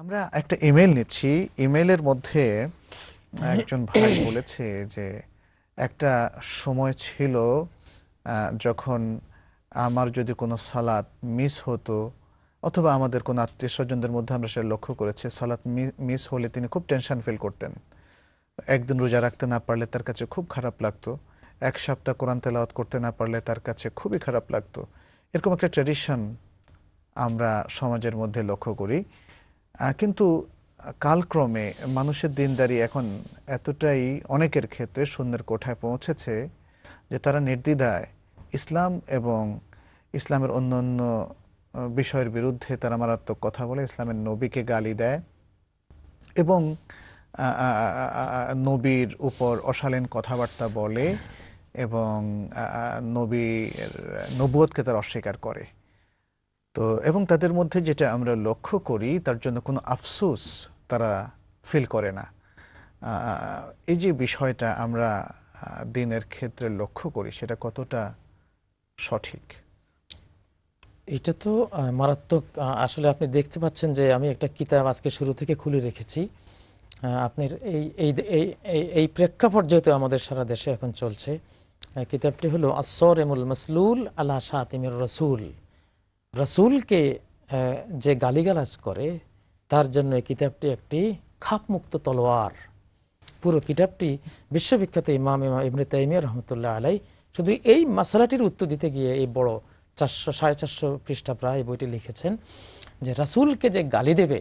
আমরা একটা ইমেল নিচ্ছি। ইমেলের মধ্যে একজন ভাই বলেছে যে, একটা সময় ছিল যখন আমার যদি কোনো সালাত মিস হতো, অথবা আমাদের কোনো আত্মীয় স্বজনদের মধ্যে আমরা সেটা লক্ষ্য করেছি, সালাত মিস হলে তিনি খুব টেনশন ফিল করতেন। একদিন রোজা রাখতে না পারলে তার কাছে খুব খারাপ লাগতো। এক সপ্তাহ কোরআন তেলাওয়াত করতে না পারলে তার কাছে খুবই খারাপ লাগতো। এরকম একটা ট্র্যাডিশন আমরা সমাজের মধ্যে লক্ষ্য করি। কিন্তু কালক্রমে মানুষের দিনদারি এখন এতটাই অনেকের ক্ষেত্রে শূন্যের কোঠায় পৌঁছেছে যে তারা নির্দ্বিধায় ইসলাম এবং ইসলামের অন্য অন্য বিষয়ের বিরুদ্ধে তারা মারাত্মক কথা বলে, ইসলামের নবীকে গালি দেয় এবং নবীর উপর অশালীন কথাবার্তা বলে এবং নবীর নবুয়তকে তারা অস্বীকার করে। তো, এবং তাদের মধ্যে যেটা আমরা লক্ষ্য করি, তার জন্য কোনো আফসোস তারা ফিল করে না। এই যে বিষয়টা আমরা দিনের ক্ষেত্রে লক্ষ্য করি, সেটা কতটা সঠিক? এটা তো মারাত্মক আসলে আপনি দেখতে পাচ্ছেন যে আমি একটা কিতাব আজকে শুরু থেকে খুলে রেখেছি। আপনার এই এই এই প্রেক্ষাপট যেহেতু আমাদের সারা দেশে এখন চলছে কিতাবটি হলো আসর এমুল মাসলুল আল্লাহ শাতিমির রসুল। রসুলকে যে গালিগালাজ করে, তার জন্য এই কিতাবটি একটি খাপমুক্ত তলোয়ার। পুরো কিতাবটি বিশ্ববিখ্যাত ইমাম ইমাম ইবনে তাইমিয়া রহমতুল্লাহ আলাই শুধু এই মশালাটির উত্তর দিতে গিয়ে এই বড় চারশো সাড়ে চারশো পৃষ্ঠা প্রায় বইটি লিখেছেন যে রাসূলকে যে গালি দেবে,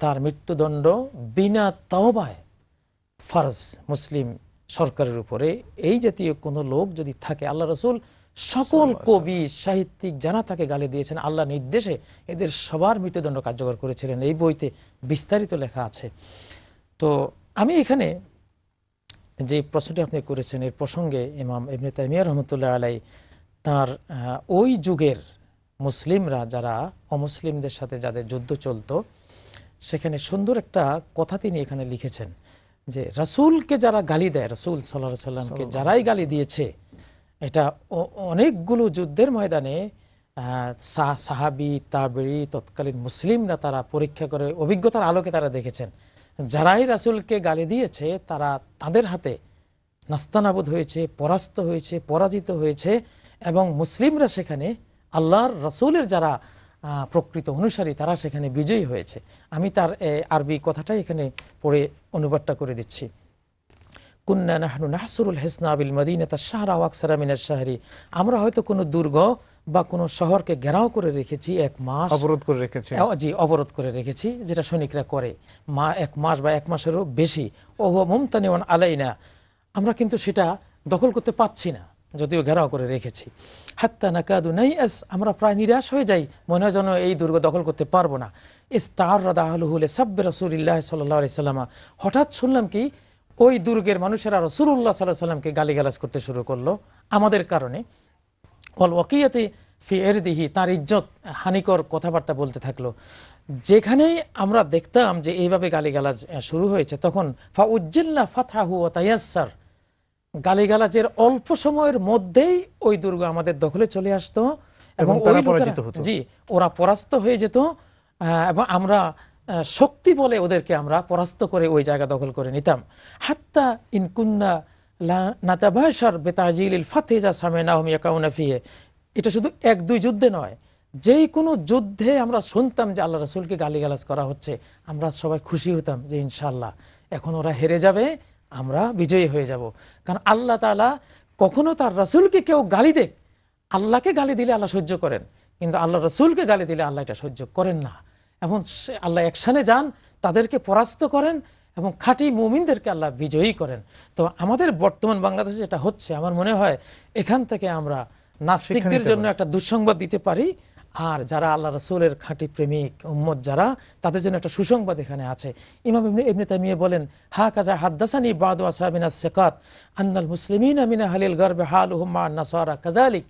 তার মৃত্যুদণ্ড বিনা তওবায় ফরজ মুসলিম সরকারের উপরে। এই জাতীয় কোনো লোক যদি থাকে, আল্লাহ রসুল সকল কবি সাহিত্যিক যারা তাকে গালি দিয়েছেন আল্লাহ নির্দেশে এদের সবার মৃত্যুদণ্ড কার্যকর করেছিলেন। এই বইতে বিস্তারিত লেখা আছে। তো আমি এখানে যে প্রশ্নটি আপনি করেছেন এর প্রসঙ্গে ইমাম ইবনে তাইমিয়া রহমতুল্লাহ আলাই তার ওই যুগের মুসলিমরা যারা অমুসলিমদের সাথে যাদের যুদ্ধ চলতো সেখানে সুন্দর একটা কথা তিনি এখানে লিখেছেন যে রাসূলকে যারা গালি দেয় রাসূল সাল্লাহ সাল্লামকে যারাই গালি দিয়েছে এটা অনেকগুলো যুদ্ধের ময়দানে সাহাবি, তাবেরি, তৎকালীন মুসলিমরা তারা পরীক্ষা করে অভিজ্ঞতার আলোকে তারা দেখেছেন। যারাই রাসূলকে গালি দিয়েছে, তারা তাদের হাতে নাস্তানাবুদ হয়েছে, পরাস্ত হয়েছে, পরাজিত হয়েছে এবং মুসলিমরা সেখানে আল্লাহর রসুলের যারা প্রকৃত অনুসারী তারা সেখানে বিজয়ী হয়েছে। আমি তার আরবি কথাটাই এখানে পড়ে অনুবাদটা করে দিচ্ছি। কুন্না নাহনু নাহসুরুল হেসনা বিল মদিনাতা শাহরা ওয়াকসারা মিনার শাহরি আমরা হয়তো কোনো দুর্গ বা কোনো শহরকে ঘেরাও করে রেখেছি এক মাস। অবরোধ করে রেখেছি। জি অবরোধ করে রেখেছি যেটা সৈনিকরা করে। মা এক মাস বা এক মাসেরও বেশি। ওহ মুমতানিওয়ান আলাইনা। আমরা কিন্তু সেটা দখল করতে পাচ্ছি না যদিও ঘেরাও করে রেখেছি। হাত্তা নাকাদু নাই এস আমরা প্রায় নিরাশ হয়ে যাই মনে হয় যেন এই দুর্গ দখল করতে পারব না। ইস তার রাদা আলহুল সাব্বে রসুল্লাহ সাল্লাহ সাল্লামা। হঠাৎ শুনলাম কি ওই দুর্গের মানুষেরা রসুল্লাহ সাল্লাহ সাল্লামকে গালিগালাজ করতে শুরু করল। আমাদের কারণে অল ওয়াকিয়াতে ফি এরদিহি তার ইজ্জত হানিকর কথাবার্তা বলতে থাকল। যেখানেই আমরা দেখতাম যে এইভাবে গালিগালাজ শুরু হয়েছে তখন ফা উজ্জিল্লা ফাথাহু ও তাইয়াসার গালিগালাজের অল্প সময়ের মধ্যেই ওই দুর্গ আমাদের দখলে চলে আসতো। এবং ওই পরাজিত হতো। জি ওরা পরাস্ত হয়ে যেত এবং আমরা শক্তি বলে ওদেরকে আমরা পরাস্ত করে ওই জায়গা দখল করে নিতাম। হাত্তা ইনকুন্না নাতাবাসার বেতাজিল ফাতে ফাতেজা সামেনাহম ইয়াকাউনা ফিহে। এটা শুধু এক, দুই যুদ্ধে নয়, যেই কোনো যুদ্ধে আমরা শুনতাম যে আল্লাহ রসুলকে গালিগালাজ করা হচ্ছে, আমরা সবাই খুশি হতাম যে ইনশাল্লাহ এখন ওরা হেরে যাবে, আমরা বিজয়ী হয়ে যাব। কারণ আল্লাহ তাআলা কখনো তার রসুলকে কেউ গালি দেখ আল্লাহকে গালি দিলে আল্লাহ সহ্য করেন, কিন্তু আল্লাহ রসুলকে গালি দিলে আল্লাহ এটা সহ্য করেন না। এবং আল্লাহ একসানে যান তাদেরকে পরাস্ত করেন এবং খাঁটি মুমিনদেরকে আল্লাহ বিজয়ী করেন। তো আমাদের বর্তমান বাংলাদেশে যেটা হচ্ছে আমার মনে হয় এখান থেকে আমরা নাস্তিকদের জন্য একটা দুঃসংবাদ দিতে পারি। আর যারা আল্লাহ রসুলের খাঁটি প্রেমিক উম্মত যারা তাদের জন্য একটা সুসংবাদ এখানে আছে। ইমাম ইবনে তাইমিয়া বলেন হা কাজা হাদ্দাসানি বাদু আসহাবিনা সেকাত আন্নাল মুসলিমিন আমিনা হালিল গর্বে হাল উহম্মা নাসারা কাজালিক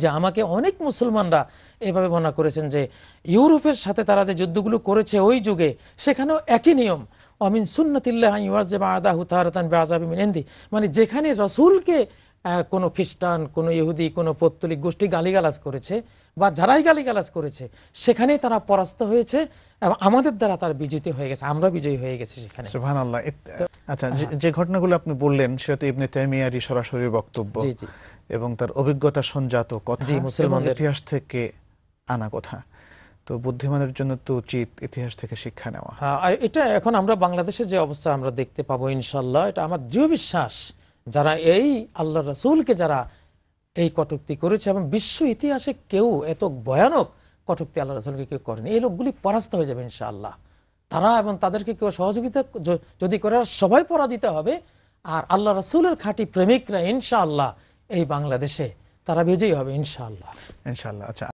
যে আমাকে অনেক মুসলমানরা এভাবে মনে করেছেন যে ইউরোপের সাথে তারা যে যুদ্ধগুলো করেছে ওই যুগে সেখানেও একই নিয়ম অমিন সুন্নতিল্লাহ ইউয়াজেবা আদাহু তাহারাতান বেআজাবি মিনেন্দি মানে যেখানে রসুলকে কোনো খ্রিস্টান কোনো ইহুদি কোনো পত্তলিক গোষ্ঠী গালিগালাজ করেছে বা যারাই গালিগালাজ করেছে সেখানেই তারা পরাস্ত হয়েছে এবং আমাদের দ্বারা তার বিজয়ী হয়ে গেছে আমরা বিজয়ী হয়ে গেছি সেখানে। সুবহানাল্লাহ আচ্ছা যে- যে ঘটনাগুলো আপনি বললেন সেটা তো ইবনে তাইমিয়ারই সরাসরি বক্তব্য এবং তার অভিজ্ঞতা সঞ্জাত কথা। মুসলমানদের- ইতিহাস থেকে আনা কথা। তো বুদ্ধিমানের জন্য তো উচিত ইতিহাস থেকে শিক্ষা নেওয়া। হ্যাঁ, এটা এখন আমরা বাংলাদেশে যে অবস্থা আমরা দেখতে পাবো ইনশাল্লাহ এটা আমার দৃঢ় বিশ্বাস। যারা এই আল্লাহ রসুলকে যারা এই কটুক্তি করেছে এবং বিশ্ব ইতিহাসে কেউ এত ভয়ানক কটুক্তি আল্লাহ রসুলকে কেউ করেনি এই লোকগুলি পরাস্ত হয়ে যাবে ইনশাআল্লাহ। তারা এবং তাদেরকে কেউ সহযোগিতা যদি করে সবাই পরাজিত হবে। আর আল্লাহ রসুলের খাঁটি প্রেমিকরা ইনশাআল্লাহ এই বাংলাদেশে তারা বিজয়ী হবে ইনশাআল্লাহ। ইনশাআল্লাহ আচ্ছা।